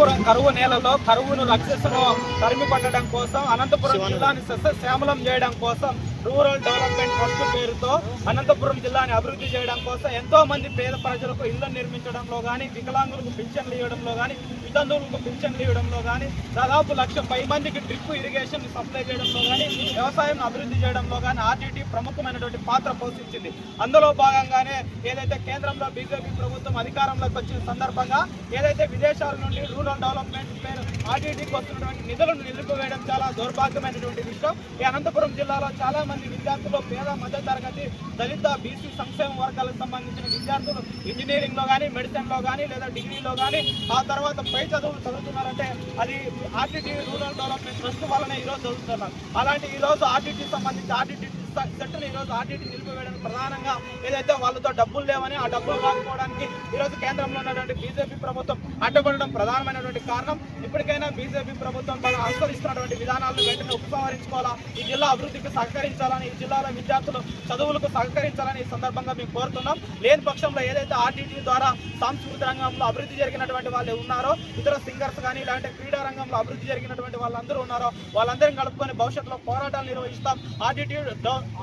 అనంతపురం కరువు నేలలో కరువును లక్ష్యను తరిమి కొట్టడం కోసం అనంతపురం జిల్లాని సస్యశ్యామలం చేయడం కోసం రూరల్ డెవలప్మెంట్ ట్రస్ట్ పేరుతో అనంతపురం జిల్లాని అభివృద్ధి చేయడం కోసం ఎంతో మంది పేద ప్రజలకు ఇళ్ళు నిర్మించడంలో కానీ వికలాంగులకు పింఛన్లు ఇవ్వడంలో కానీ వితంతువులకు పింఛన్లు ఇవ్వడంలో కానీ దాదాపు లక్ష పై మందికి డ్రిప్ ఇరిగేషన్ సప్లై చేయడంలో కానీ వ్యవసాయం అభివృద్ధి చేయడంలో కానీ ఆర్టీటీ ప్రముఖమైనటువంటి పాత్ర పోషించింది. అందులో భాగంగానే ఏదైతే కేంద్రంలో బీజేపీ ప్రభుత్వం అధికారంలోకి వచ్చిన సందర్భంగా ఏదైతే విదేశాల నుండి రూరల్ డెవలప్మెంట్ పేరు ఆర్టీటీకి వస్తున్నటువంటి నిధులను నిలిపివేయడం చాలా దౌర్భాగ్యమైనటువంటి విషయం. ఈ అనంతపురం జిల్లాలో చాలా మంది విద్యార్థులు పేద మధ్య తరగతి దళిత బీసీ సంక్షేమ వర్గాలకు సంబంధించిన విద్యార్థులు ఇంజనీరింగ్లో కానీ మెడిసిన్లో కానీ లేదా డిగ్రీలో కానీ ఆ తర్వాత పై చదువులు చదువుతున్నారంటే అది ఆర్టీటీ రూరల్ డెవలప్మెంట్ ట్రస్ట్ వల్లనే ఈరోజు చదువుతున్నారు. అలాంటి ఈ రోజు ఆర్టీటీ సంబంధించి ఆర్టీటీ సెట్ను ఈరోజు ఆర్టీటీ నిలిపివేయడానికి ప్రధానంగా ఏదైతే వాళ్ళతో డబ్బులు లేవని ఆ డబ్బులు రాకపోవడానికి ఈరోజు కేంద్రంలో ఉన్నటువంటి బీజేపీ ప్రభుత్వం అడ్డుపడడం ప్రధానమైనటువంటి కారణం. ఇప్పటికైనా బీజేపీ ప్రభుత్వం తను అనుసరిస్తున్నటువంటి విధానాలను వెంటనే ఉపసంహరించుకోవాలా? ఈ జిల్లా అభివృద్ధికి సహకరించాలని ఈ జిల్లాలో విద్యార్థులు చదువులకు సహకరించాలని ఈ సందర్భంగా మేము కోరుతున్నాం. లేని పక్షంలో ఏదైతే ఆర్టీటీ ద్వారా సాంస్కృతిక రంగంలో అభివృద్ధి జరిగినటువంటి వాళ్ళు ఉన్నారో ఇతర సింగర్స్ కానీ ఇలాంటి క్రీడా రంగంలో అభివృద్ధి జరిగినటువంటి వాళ్ళందరూ ఉన్నారో వాళ్ళందరినీ కలుపుకొని భవిష్యత్తులో పోరాటాలు నిర్వహిస్తాం. ఆర్టీటీ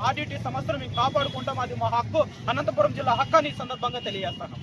ఆర్టీటీ సంస్థను మేము కాపాడుకుంటాం. అది మా హక్కు. అనంతపురం జిల్లా హక్కు అని ఈ సందర్భంగా తెలియజేస్తాను.